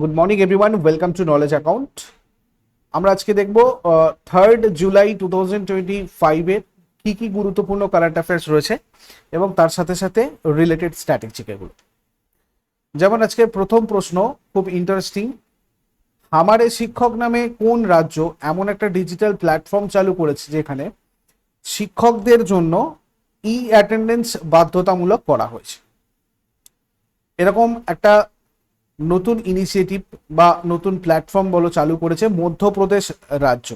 Good morning everyone welcome to knowledge account আমরা আজকে দেখব third July two thousand twenty ফাইভের কী কী গুরুত্বপূর্ণ কারেন্ট অ্যাফেয়ার্স রয়েছে এবং তার সাথে সাথে রিলেটেড স্ট্র্যাটেজিক এগুলো। যেমন আজকে প্রথম প্রশ্ন, খুব ইন্টারেস্টিং আমারে শিক্ষক নামে কোন রাজ্য এমন একটা ডিজিটাল প্ল্যাটফর্ম চালু করেছে যেখানে শিক্ষকদের জন্য ই অ্যাটেন্ডেন্স বাধ্যতামূলক করা হয়েছে? এরকম একটা নতুন ইনিশিয়েটিভ বা নতুন প্ল্যাটফর্ম বলো চালু করেছে মধ্যপ্রদেশ রাজ্য।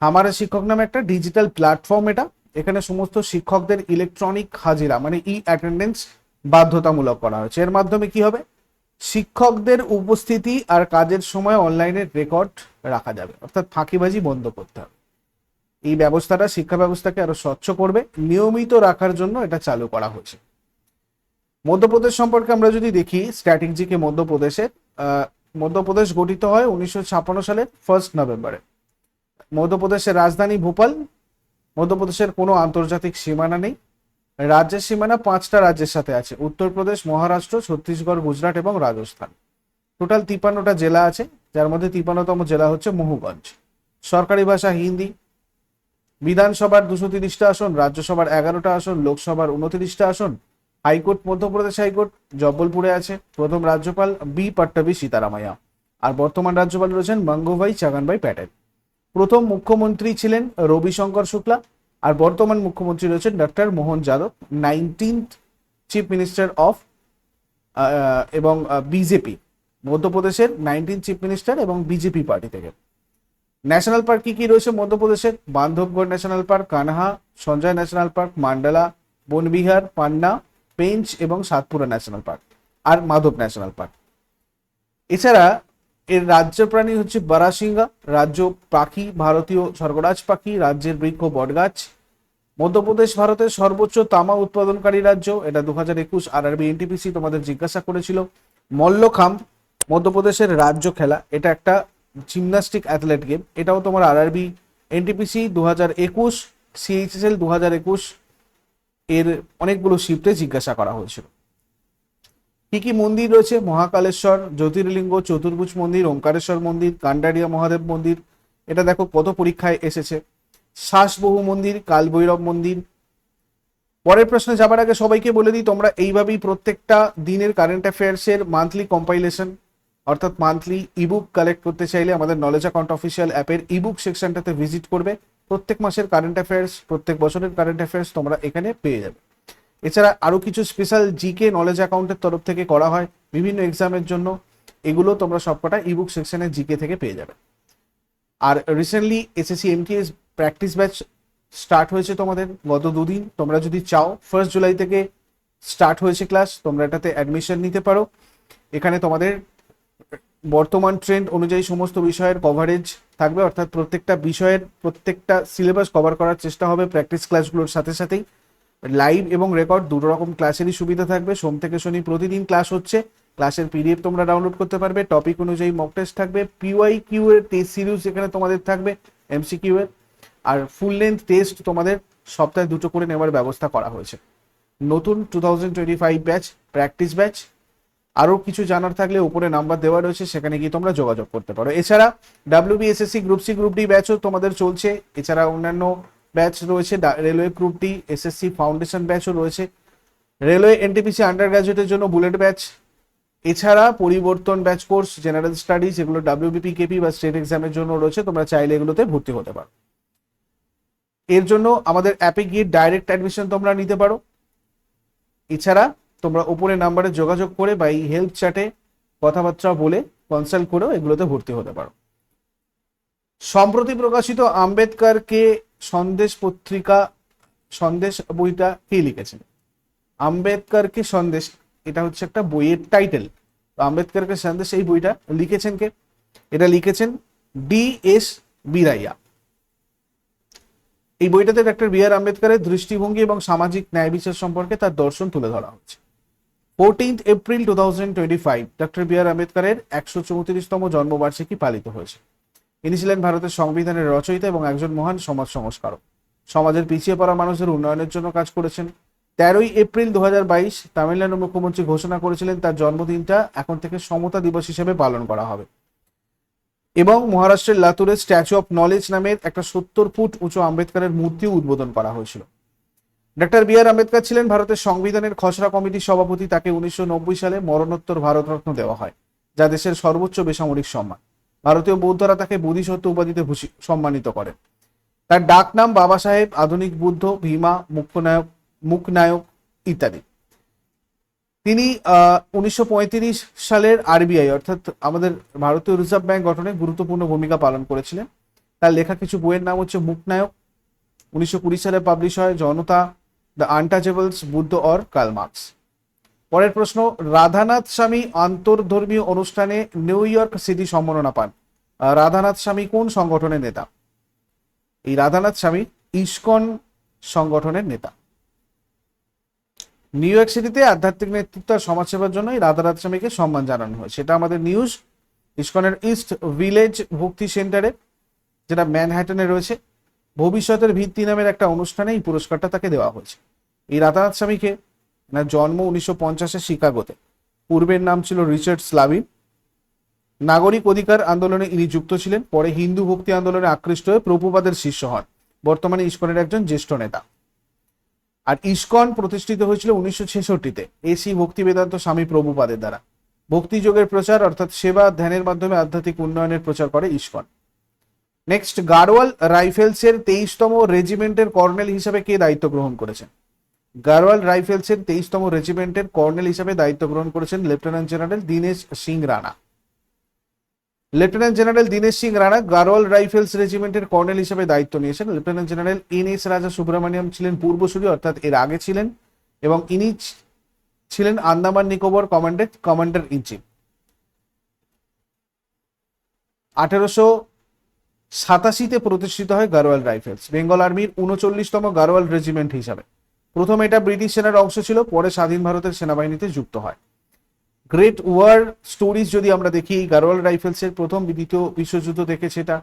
আমারে শিক্ষক নামে একটা ডিজিটাল প্ল্যাটফর্ম এটা। এখানে সমস্ত শিক্ষকদের ইলেকট্রনিক হাজিরা মানে ই অ্যাটেন্ডেন্স বাধ্যতামূলক করা হয়েছে। এর মাধ্যমে কি হবে? শিক্ষকদের উপস্থিতি আর কাজের সময় অনলাইনে রেকর্ড রাখা যাবে, অর্থাৎ ফাঁকিবাজি বন্ধ করতে হবে। এই ব্যবস্থাটা, শিক্ষা ব্যবস্থাকে আরও স্বচ্ছ করবে, নিয়মিত রাখার জন্য এটা চালু করা হয়েছে। মধ্যপ্রদেশ সম্পর্কে আমরা যদি দেখি স্ট্র্যাটেজিকে মধ্যপ্রদেশে মধ্যপ্রদেশ গঠিত হয় উনিশশো ছাপ্পান্ন সালের ফার্স্ট নভেম্বরে মধ্যপ্রদেশের রাজধানী ভোপাল, মধ্যপ্রদেশের কোনো আন্তর্জাতিক সীমানা নেই। রাজ্যের সীমানা পাঁচটা রাজ্যের সাথে আছে, উত্তরপ্রদেশ, মহারাষ্ট্র, ছত্তিশগড়, গুজরাট এবং রাজস্থান। টোটাল তিপ্পান্নটা জেলা আছে, যার মধ্যে তিপ্পান্নতম জেলা হচ্ছে মহুগঞ্জ। সরকারি ভাষা হিন্দি, বিধানসভার দুশো তিরিশটা আসন, রাজ্যসভার এগারোটা আসন, লোকসভার উনত্রিশটা আসন হাইকোর্ট, মধ্যপ্রদেশ হাইকোর্ট, জব্বলপুরে আছে। প্রথম রাজ্যপাল বি পট্টবি সীতারামাইয়া। আর বর্তমান রাজ্যপাল রয়েছেন মঙ্গভাই চাগানভাই প্যাটেল। প্রথম মুখ্যমন্ত্রী ছিলেন রবিশঙ্কর শুক্লা। আর বর্তমান মুখ্যমন্ত্রী রয়েছেন doctor Mohan Yadav, nineteenth chief minister of এবং বিজেপি। মধ্যপ্রদেশের নাইনটিন চিফ মিনিস্টার এবং বিজেপি পার্টি থেকে। ন্যাশনাল পার্ক কি কি রয়েছে মধ্যপ্রদেশের? Bandhavgarh national park, Kanha, Sanjay national park, Mandla, Vanvihar, Panna Pench এবং সাতপুরা ন্যাশনাল পার্ক আর মাধব ন্যাশনাল পার্ক। এছাড়া এর রাজ্য প্রাণী হচ্ছে বারাসিঙ্গা, রাজ্য পাখি, ভারতীয় স্বর্গরাজ পাখি, রাজ্যের বৃক্ষ বটগাছ, মধ্যপ্রদেশ, ভারতের সর্বোচ্চ তামা উৎপাদনকারী রাজ্য, এটা দু হাজার একুশ আর আরবি এনটিপিসি তোমাদের জিজ্ঞাসা করেছিল। মল্লখাম, মধ্যপ্রদেশের রাজ্য খেলা, এটা একটা জিমনাস্টিক অ্যাথলেট গেম এটাও তোমার আর আরআরবি এনটিপিসি দু হাজার একুশ সিএইচএসএল দু হাজার একুশ এর অনেকগুলো শিফটে জিজ্ঞাসা করা হয়েছিল। কি কি মন্দির রয়েছে? মহাকালেশ্বর, জ্যোতির্লিঙ্গ, চতুর্ভুজ মন্দির, ওঙ্কারেশ্বর মন্দির কান্ডারিয়া মহাদেব মন্দির। এটা দেখো কত পরীক্ষায় এসেছে। শ্বাসবহু মন্দির, কালভৈরব মন্দির। পরের প্রশ্নে যাবার আগে সবাইকে বলে দিই, তোমরা এইভাবেই প্রত্যেকটা দিনের কারেন্ট অ্যাফেয়ার্সের মান্থলি কম্পাইলেশন অর্থাৎ মান্থলি ইবুক কালেক্ট করতে চাইলে আমাদের নলেজ অ্যাকাউন্ট অফিসিয়াল অ্যাপের ইবুক সেকশনটাতে ভিজিট করবে। প্রত্যেক মাসের কারেন্ট অ্যাফেয়ার্স প্রত্যেক বছরের কারেন্ট অ্যাফেয়ার্স তোমরা এখানে পেয়ে যাবে। এছাড়া আরও কিছু স্পেশাল জিকে নলেজ অ্যাকাউন্টের তরফ থেকে করা হয় বিভিন্ন এক্সামের জন্য। এগুলো তোমরা সবকটা ইবুক সেকশনের জিকে থেকে পেয়ে যাবে। আর recently SSC MTS practice batch start হয়েছে তোমাদের গত দুদিন। তোমরা যদি চাও ফার্স্ট জুলাই থেকে স্টার্ট হয়েছে ক্লাস তোমরা এটাতে অ্যাডমিশন নিতে পারো। এখানে তোমাদের বর্তমান ট্রেন্ড অনুযায়ী সমস্ত বিষয়ের কভারেজ থাকবে, অর্থাৎ প্রত্যেকটা বিষয়ের প্রত্যেকটা সিলেবাস কভার করার চেষ্টা হবে প্র্যাকটিস ক্লাসগুলোর সাথে সাথেই। লাইভ এবং রেকর্ড দুটো রকম ক্লাসেরই সুবিধা থাকবে। সোম থেকে শনি প্রতিদিন ক্লাস হচ্ছে। ক্লাসের পিডিএফ তোমরা ডাউনলোড করতে পারবে। টপিক অনুযায়ী মক টেস্ট থাকবে। পিওয়াই কিউ এর টেস্ট সিরিজ এখানে তোমাদের থাকবে এমসিকিউ এর। আর ফুল লেন্থ টেস্ট তোমাদের সপ্তাহে দুটো করে নেওয়ার ব্যবস্থা করা হয়েছে। নতুন two thousand twenty five batch practice batch আরও কিছু জানার থাকলে উপরে নাম্বার দেওয়া রয়েছে, সেখানে গিয়ে তোমরা যোগাযোগ করতে পারো। এছাড়া W BSSC group C group D ব্যাচও তোমাদের চলছে। এছাড়া অন্যান্য ব্যাচ রয়েছে railway group D SSC foundation ব্যাচও রয়েছে। রেলওয়ে এনটিপিসি আন্ডার গ্রাজুয়েটের জন্য বুলেট ব্যাচ এছাড়া পরিবর্তন ব্যাচ কোর্স জেনারেল স্টাডিজ এগুলো ডাব্লিউবিপি কেপি বা স্টেট এক্সামের জন্য রয়েছে, তোমরা চাইলে এগুলোতে ভর্তি হতে পারো। এর জন্য আমাদের অ্যাপে গিয়ে ডাইরেক্ট অ্যাডমিশন তোমরা নিতে পারো। এছাড়া তোমরা উপরে নাম্বারে যোগাযোগ করে বা এই হেল্প চ্যাটে কথাবার্তা বলে কনসাল্ট করেও এগুলোতে ভর্তি হতে পারো। সম্প্রতি প্রকাশিত আম্বেদকরকে সন্দেশ পত্রিকা, সন্দেশ বইটা কে লিখেছেন আম্বেদকরকে সন্দেশ, এটা হচ্ছে একটা বইয়ের টাইটেল আম্বেদকরকে সন্দেশ এই বইটা লিখেছেন কে? এটা লিখেছেন ডি এস বিরাইয়া। এই বইটাতে ডক্টর বি আর আম্বেদকরের দৃষ্টিভঙ্গি এবং সামাজিক ন্যায় বিচার সম্পর্কে তার দর্শন তুলে ধরা হচ্ছে। Fourteenth April two thousand twenty five doctor B R আম্বেদকরের একশো চৌত্রিশতম জন্মবার্ষিকী পালিত হয়েছে। ইনি ছিলেন ভারতের সংবিধানের রচয়িতা এবং একজন মহান সমাজ সংস্কারক। সমাজের পিছিয়ে পড়া মানুষের উন্নয়নের জন্য কাজ করেছেন। তেরোই এপ্রিল দু বাইশ তামিলনাড়ুর মুখ্যমন্ত্রী ঘোষণা করেছিলেন তার জন্মদিনটা এখন থেকে সমতা দিবস হিসেবে পালন করা হবে। এবং মহারাষ্ট্রের লাতুরে স্ট্যাচু অফ নলেজ নামের একটা সত্তর ফুট উঁচু আম্বেদকরের মূর্তিও উদ্বোধন করা হয়েছিল। ডক্টর বি আর আম্বেদকর ছিলেন ভারতের সংবিধানের খসড়া কমিটির সভাপতি। তাকে উনিশশো নব্বই সালে মরণোত্তর ভারতরত্ন দেওয়া হয়, যা দেশের সর্বোচ্চ বেসামরিক সম্মান। ভারতীয় বৌদ্ধরা তাকে বোধিসত্ত্ব উপাধিতে সম্মানিত করেন। তার ডাক নাম বাবা সাহেব, আধুনিক বুদ্ধ, ভীমা, মুখ্যনায়ক, মুখনায়ক ইত্যাদি। তিনি উনিশশো পঁয়ত্রিশ সালের আরবিআই, অর্থাৎ আমাদের ভারতীয় রিজার্ভ ব্যাংক গঠনে গুরুত্বপূর্ণ ভূমিকা পালন করেছিলেন। তার লেখা কিছু বইয়ের নাম হচ্ছে মুখনায়ক। উনিশশো কুড়ি সালে পাবলিশ হয় Janata the untouchables Buddha or Karl Marx পরের প্রশ্ন, রাধানাথ স্বামী আন্তর্ধর্মীয় অনুষ্ঠানে নিউ ইয়র্ক সিটি সম্মাননা পান। রাধানাথ স্বামী কোন সংগঠনের নেতা? এই রাধানাথ স্বামী ইস্কন সংগঠনের নেতা। নিউ ইয়র্ক সিটিতে আধ্যাত্মিক নেতৃত্ব আর সমাজসেবার জন্য এই রাধানাথ স্বামীকে সম্মান জানানো হয়। সেটা আমাদের নিউজ। ইস্কনের ইস্ট ভিলেজ ভক্তি সেন্টারে, যেটা ম্যানহ্যাটনে রয়েছে। ভবিষ্যতের ভিত্তি নামের একটা অনুষ্ঠানে এই পুরস্কারটা তাকে দেওয়া হয়েছে। এই রাধানাথ স্বামীকে, না, জন্ম উনিশশো পঞ্চাশে শিকাগোতে। পূর্বের নাম ছিল রিচার্ড স্লাভিন। নাগরিক অধিকার আন্দোলনে ইনি যুক্ত ছিলেন, পরে হিন্দু ভক্তি আন্দোলনে আকৃষ্ট হয়ে প্রভুপাদের শিষ্য হন। বর্তমানে ইস্কনের একজন জ্যেষ্ঠ নেতা। আর ইস্কন প্রতিষ্ঠিত হয়েছিল উনিশশো ছেষট্টিতে এসি ভক্তি বেদান্ত স্বামী প্রভুপাদের দ্বারা। ভক্তিযোগের প্রচার, অর্থাৎ সেবা, ধ্যানের মাধ্যমে আধ্যাত্মিক উন্নয়নের প্রচার করে ইস্কন। নেক্সট গারওয়াল রাইফেলসের তেইশতম রেজিমেন্টের কর্নেল হিসাবে কে দায়িত্ব গ্রহণ করেছেন? গারওয়াল রাইফেলসের তেইশতম রেজিমেন্টের কর্নেল হিসাবে দায়িত্ব গ্রহণ করেছেন lieutenant general Dinesh Singh Rana lieutenant general Dinesh Singh Rana Garhwal rifles রেজিমেন্টের colonel হিসেবে দায়িত্ব নিয়েছেন। লেফটেন্যান্ট জেনারেল এন এস রাজা সুব্রমণিয়াম ছিলেন পূর্বসূরি, অর্থাৎ এর আগে ছিলেন, এবং ইনি ছিলেন আন্দামান নিকোবর কমান্ডের কমান্ডার ইন চিফ আঠেরোশো সাতাশিতে প্রতিষ্ঠিত হয় গারোয়াল রাইফেলস। বেঙ্গল আর্মির উনচল্লিশতম গারোয়াল রেজিমেন্ট হিসাবে। প্রথম এটা ব্রিটিশ সেনার অংশ ছিল, পরে স্বাধীন ভারতের সেনাবাহিনীতে যুক্ত হয়। গ্রেট ওয়ার স্টোরিজ যদি আমরা দেখি গারোয়াল রাইফেলসের প্রথম দ্বিতীয় বিশ্বযুদ্ধ দেখেছে এটা।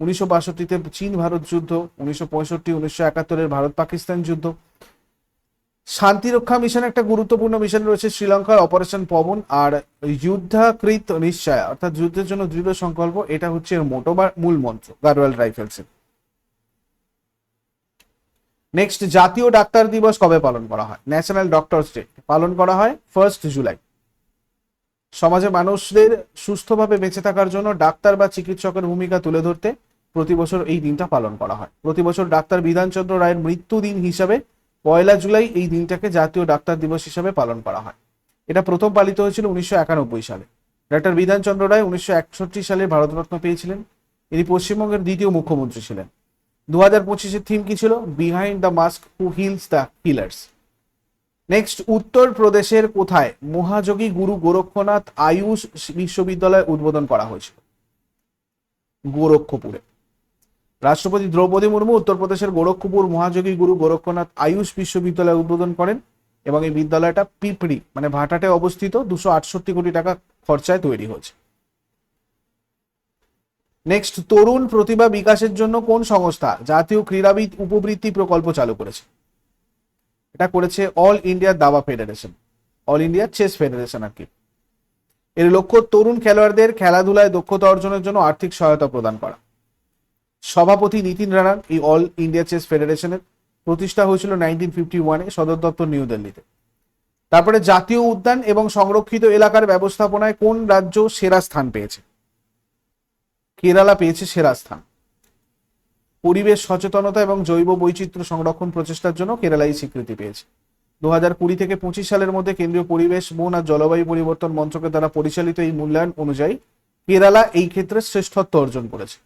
উনিশশো বাষট্টিতে চীন ভারত যুদ্ধ, উনিশশো পঁয়ষট্টি, উনিশশো একাত্তরের ভারত পাকিস্তান যুদ্ধ। শান্তিরক্ষা মিশন একটা গুরুত্বপূর্ণ মিশন রয়েছে শ্রীলঙ্কার অপারেশন পবন আর যুদ্ধাকৃত নিশ্চয়, অর্থাৎ যুদ্ধের জন্য দৃঢ় সংকল্প, এটা হচ্ছে এর মোটো বা মূল মন্ত্র গারোয়াল রাইফেলসের নেক্সট জাতীয় ডাক্তার দিবস কবে পালন করা হয়? ন্যাশনাল ডক্টরস ডে পালন করা হয় ফার্স্ট জুলাই সমাজে মানুষদের সুস্থভাবে বেঁচে থাকার জন্য ডাক্তার বা চিকিৎসকের ভূমিকা তুলে ধরতে প্রতি বছর এই দিনটা পালন করা হয়। প্রতি বছর ডাক্তার বিধানচন্দ্র রায়ের মৃত্যু দিন হিসাবে পয়লা জুলাই এই দিনটাকে জাতীয় ডাক্তার দিবস হিসাবে পালন করা হয়। এটা প্রথম পালিত হয়েছিল উনিশশো একানব্বই সালে। ডাক্তার বিধানচন্দ্র রায় উনিশশো একষট্টি সালে ভারতরত্ন পেয়েছিলেন। ইনি পশ্চিমবঙ্গের দ্বিতীয় মুখ্যমন্ত্রী ছিলেন। দু হাজার পঁচিশের থিম কি ছিল? Behind the mask who heals the healers next উত্তর প্রদেশের কোথায় মহাযোগী গুরু গোরক্ষনাথ আয়ুষ বিশ্ববিদ্যালয় উদ্বোধন করা হয়েছিল? গোরক্ষপুরে। রাষ্ট্রপতি দ্রৌপদী মুর্মু, উত্তরপ্রদেশের গোরক্ষপুর মহাযোগী গুরু গোরক্ষনাথ আয়ুষ বিশ্ববিদ্যালয় উদ্বোধন করেন এবং এই বিদ্যালয়টা পিপড়ি মানে ভাটাটে অবস্থিত, দুশো আটষট্টি কোটি টাকা খরচায় তৈরি হয়েছে। নেক্সট তরুণ প্রতিভা বিকাশের জন্য কোন সংস্থা? জাতীয় ক্রীড়াবিদ উপবৃত্তি প্রকল্প চালু করেছে। এটা করেছে অল ইন্ডিয়া দাবা federation. All India chess federation আর কি। এর লক্ষ্য তরুণ খেলোয়াড়দের খেলাধুলায় দক্ষতা অর্জনের জন্য আর্থিক সহায়তা প্রদান করা। সভাপতি নীতিন রানান এই অল ইন্ডিয়া চেস ফেডারেশনের প্রতিষ্ঠা হয়েছিল নাইনটিন ফিফটি ওয়ানে সদর দপ্তর নিউ দিল্লিতে। তারপরে জাতীয় উদ্যান এবং সংরক্ষিত এলাকার ব্যবস্থাপনায় কোন রাজ্য সেরা স্থান পেয়েছে? কেরালা পেয়েছে সেরা স্থান। পরিবেশ সচেতনতা এবং জৈব বৈচিত্র্য সংরক্ষণ প্রচেষ্টার জন্য কেরালাই স্বীকৃতি পেয়েছে। দু হাজার কুড়ি থেকে পঁচিশ সালের মধ্যে কেন্দ্রীয় পরিবেশ, বন আর জলবায়ু পরিবর্তন মন্ত্রকের দ্বারা পরিচালিত এই মূল্যায়ন অনুযায়ী কেরালা এই ক্ষেত্রে শ্রেষ্ঠত্ব অর্জন করেছে।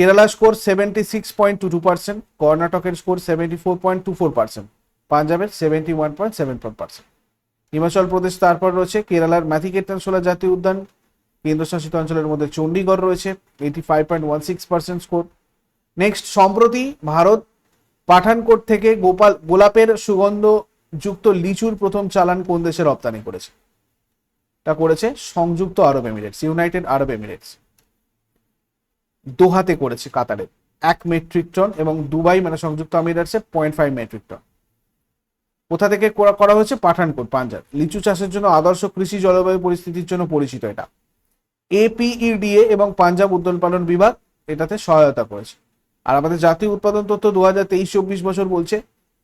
Kerala score seventy six point two two percent কর্ণাটকের score seventy four point two four percent পাঞ্জাবের seventy one point seven four percent Himachal Pradesh তারপর রয়েছে কেরালার ম্যাথিকেটানসোলা জাতীয় উদ্যান, কেন্দ্রশাসিত অঞ্চলের মধ্যে চণ্ডীগড় রয়েছে eighty five point one six percent score next সম্প্রতি ভারত পাঠানকোট থেকে গোপাল, গোলাপের সুগন্ধ যুক্ত লিচুর প্রথম চালান কোন দেশে রপ্তানি করেছে? তা করেছে সংযুক্ত Arab Emirates, united Arab Emirates. দোহাতে করেছে কাতারে। এক মেট্রিক টন এবং দুবাই মানে সংযুক্ত আমিরাটসে পয়েন্ট ফাইভ মেট্রিক টন কোথা থেকে করা করা হয়েছে? পাঠানকোট, পাঞ্জাব। লিচু চাষের জন্য আদর্শ কৃষি জলবায়ু পরিস্থিতির জন্য পরিচিত এটা। এপিইডিএ এবং পাঞ্জাব উদ্যান পালন বিভাগ এটাতে সহায়তা করেছে। আর আমাদের জাতীয় উৎপাদন তথ্য দু হাজার তেইশ চব্বিশ বছর বলছে,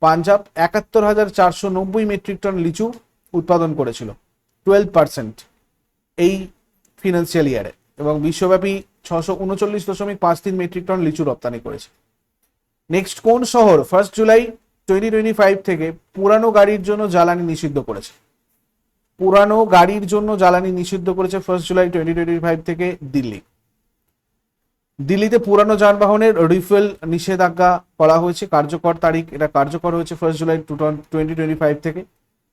পাঞ্জাব একাত্তর হাজার চারশো নব্বই মেট্রিক টন লিচু উৎপাদন করেছিল। টুয়েলভ পার্সেন্ট এই ফিনান্সিয়াল ইয়ারে এবং বিশ্বব্যাপী ছশো উনচল্লিশ দশমিক পাঁচ তিন মেট্রিক টন লিচু রপ্তানি করেছে। নেক্সট কোন শহর first July twenty twenty five থেকে পুরানো গাড়ির জন্য জ্বালানি নিষিদ্ধ করেছে? পুরানো গাড়ির জন্য জ্বালানি নিষিদ্ধ করেছে first July twenty twenty five থেকে দিল্লি। দিল্লিতে পুরানো যানবাহনের রিফুয়েল নিষেধাজ্ঞা করা হয়েছে। কার্যকর তারিখ, এটা কার্যকর হয়েছে first July two twenty twenty five থেকে।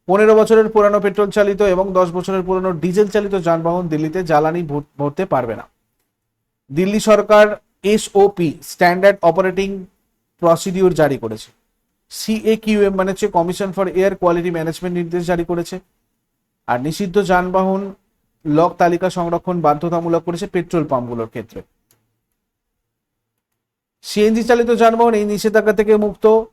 পনেরো বছরের পুরানো পেট্রোল চালিত এবং দশ বছরের পুরানো ডিজেল চালিত যানবাহন দিল্লিতে জ্বালানি ভর- ভরতে পারবে না। দিল্লি সরকার এসওপি স্ট্যান্ডার্ড অপারেটিং প্রসিডিউর জারি করেছে। সিএকিউএম মানে হচ্ছে commission for air quality management নির্দেশ জারি করেছে। আর নিষিদ্ধ যানবাহন লক তালিকা সংরক্ষণ বাধ্যতামূলক করেছে পেট্রোল পাম্পগুলোর ক্ষেত্রে। সিএনজি চালিত যানবাহন এই নিষেধাজ্ঞা থেকে মুক্ত।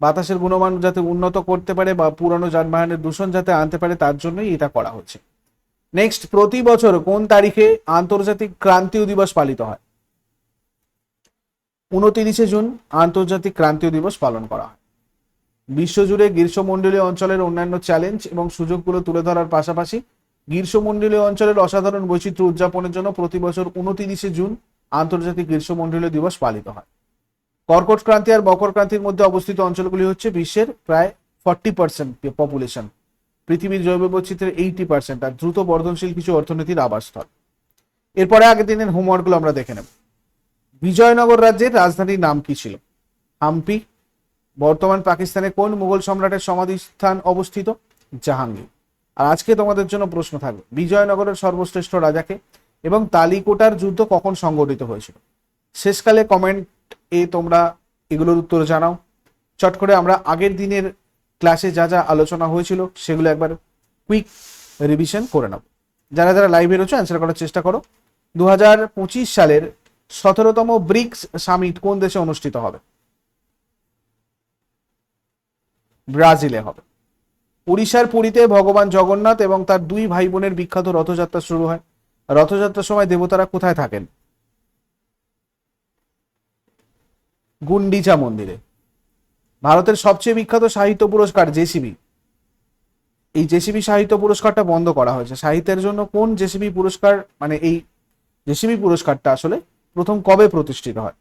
বাতাসের গুণমান যাতে উন্নত করতে পারে বা পুরানো যানবাহনের দূষণ যাতে আনতে পারে, তার জন্যই এটা করা হচ্ছে। নেক্সট প্রতি বছর কোন তারিখে আন্তর্জাতিক ক্রান্তীয় দিবস পালিত হয়? উনতিরিশে জুন আন্তর্জাতিক ক্রান্তীয় দিবস পালন করা হয়। বিশ্বজুড়ে গ্রীষ্মমণ্ডলীয় অঞ্চলের অন্যান্য চ্যালেঞ্জ এবং সুযোগগুলো তুলে ধরার পাশাপাশি গ্রীষ্মমণ্ডলীয় অঞ্চলের অসাধারণ বৈচিত্র্য উদযাপনের জন্য প্রতি বছর উনতিরিশে জুন আন্তর্জাতিক গ্রীষ্মমণ্ডলীয় দিবস পালিত হয়। কর্কট ক্রান্তি আর মকর ক্রান্তির মধ্যে অবস্থিত অঞ্চলগুলি হচ্ছে বিশ্বের প্রায় ফর্টি পার্সেন্ট পপুলেশন পৃথিবীর জৈব বৈচিত্র্যের এইটি পার্সেন্ট আর দ্রুত বর্ধনশীল কিছু অর্থনীতির আবাসস্থল। এরপরে আগের দিনের হোমওয়ার্কগুলো আমরা দেখে নেব। বিজয়নগর রাজ্যের রাজধানীর নাম কি ছিল? হাম্পি। বর্তমান পাকিস্তানে কোন মুঘল সম্রাটের সমাধিস্থান অবস্থিত? জাহাঙ্গীর। আর আজকে তোমাদের জন্য প্রশ্ন থাকবে, বিজয়নগরের সর্বশ্রেষ্ঠ রাজাকে এবং তালিকোটার যুদ্ধ কখন সংগঠিত হয়েছিল? শেষকালে কমেন্ট এ তোমরা এগুলোর উত্তর জানাও। চট করে আমরা আগের দিনের ক্লাসে যা যা আলোচনা হয়েছিল সেগুলো একবার কুইক রিভিশন করে নেব যারা যারা লাইভে রয়েছে অ্যান্সার করার চেষ্টা করো। দু হাজার পঁচিশ সালের সতেরোতম ব্রিক্স সামিট কোন দেশে অনুষ্ঠিত হবে? ব্রাজিলে হবে। উড়িষ্যার পুরীতে ভগবান জগন্নাথ এবং তার দুই ভাই বোনের বিখ্যাত রথযাত্রা শুরু হয়। রথযাত্রার সময় দেবতারা কোথায় থাকেন? গুন্ডিচা মন্দিরে। ভারতের সবচেয়ে বিখ্যাত সাহিত্য পুরস্কার জেসিবি। এই জেসিবি সাহিত্য পুরস্কারটা বন্ধ করা হয়েছে। সাহিত্যের জন্য কোন জেসিবি পুরস্কার মানে এই জেসিবি পুরস্কারটা আসলে প্রথম কবে প্রতিষ্ঠিত হয়?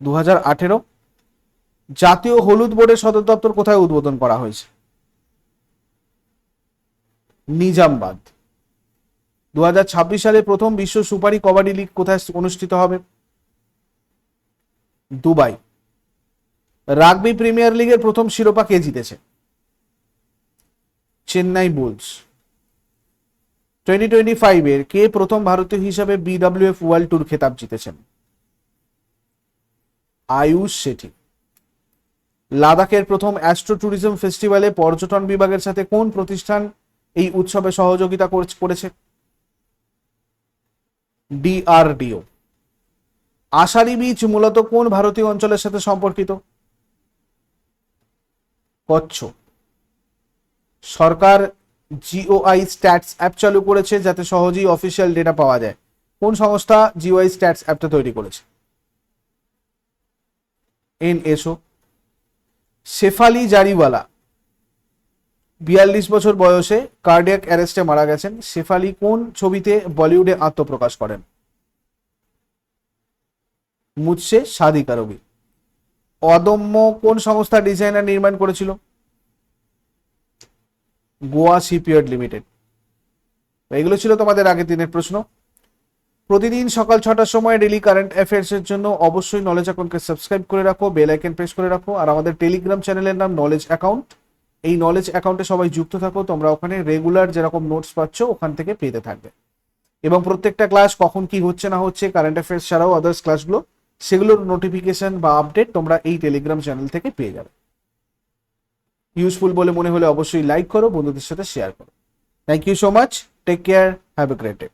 দু আঠেরো জাতীয় হলুদ বোর্ডের সদর দপ্তর কোথায় উদ্বোধন করা হয়েছে? নিজামবাদ। দু হাজার ছাব্বিশ সালে প্রথম বিশ্ব সুপারি কবাডি লিগ কোথায় অনুষ্ঠিত হবে? দুবাই। রাগবি প্রিমিয়ার লিগের প্রথম শিরোপা কে জিতেছে? চেন্নাই বুলস। টোয়েন্টি টোয়েন্টি ফাইভের কে প্রথম ভারতীয় হিসাবে বিডব্লিউএফ ওয়ার্ল্ড ট্যুর খেতাব জিতেছেন? আয়ুষ শেঠি। লাদাখের প্রথম অ্যাস্ট্রো ট্যুরিজম ফেস্টিভ্যালে পর্যটন বিভাগের সাথে কোন প্রতিষ্ঠান এই উৎসবে সহযোগিতা করে- করেছে ডিআরডিও আষাঢ়ি বীজ মূলত কোন ভারতীয় অঞ্চলের সাথে সম্পর্কিত? কচ্ছ সরকার জিওআই স্ট্যাটস অ্যাপ চালু করেছে যাতে সহজেই অফিসিয়াল ডেটা পাওয়া যায়। কোন সংস্থা জিওআই স্ট্যাটস অ্যাপটা তৈরি করেছে? এনএসও। শেফালি জারিওয়ালা, বিয়াল্লিশ বছর বয়সে কার্ডিয়াক অ্যারেস্টে মারা গেছেন। শেফালি কোন ছবিতে বলিউডে আত্মপ্রকাশ করেন? মুঝসে শাদি কারবি অদম্য কোন সংস্থা ডিজাইনার নির্মাণ করেছিল? Goa shipyard limited. এগুলো ছিল তোমাদের আগের দিনের প্রশ্ন। প্রতিদিন সকাল ছটার সময় ডেলি কারেন্ট অ্যাফেয়ার্স এর জন্য অবশ্যই নলেজ অ্যাকাউন্টকে সাবস্ক্রাইব করে রাখো বেল আইকন প্রেস করে রাখো, আর আমাদের টেলিগ্রাম চ্যানেলের নাম নলেজ অ্যাকাউন্ট এই নলেজ অ্যাকাউন্টে সবাই যুক্ত থাকো, তোমরা ওখানে রেগুলার যেরকম নোটস পাচ্ছ, ওখান থেকে পেতে থাকবে। এবং প্রত্যেকটা ক্লাস কখন কি হচ্ছে না হচ্ছে কারেন্ট অ্যাফেয়ার্স ছাড়াও আদার্স ক্লাসগুলো সেগুলোর নোটিফিকেশন বা আপডেট তোমরা এই টেলিগ্রাম চ্যানেল থেকে পেয়ে যাবে। ইউজফুল বলে মনে হলে অবশ্যই লাইক করো, বন্ধুদের সাথে শেয়ার করো। Thank you so much take care have a great day